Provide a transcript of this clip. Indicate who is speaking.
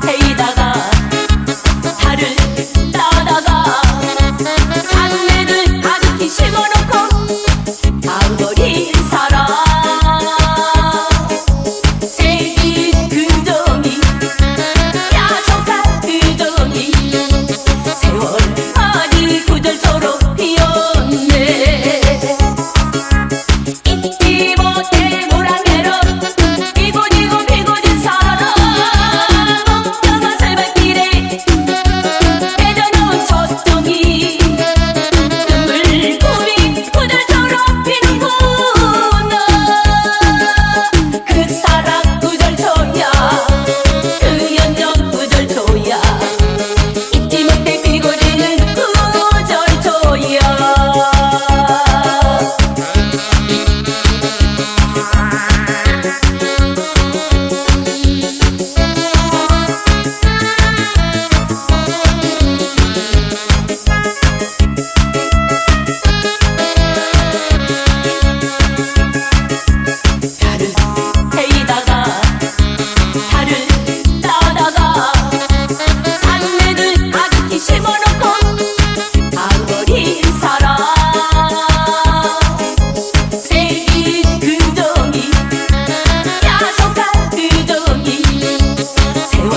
Speaker 1: 데이다가 달을 따다가 안내를 아득히 심어놓고 아무리 사람 세월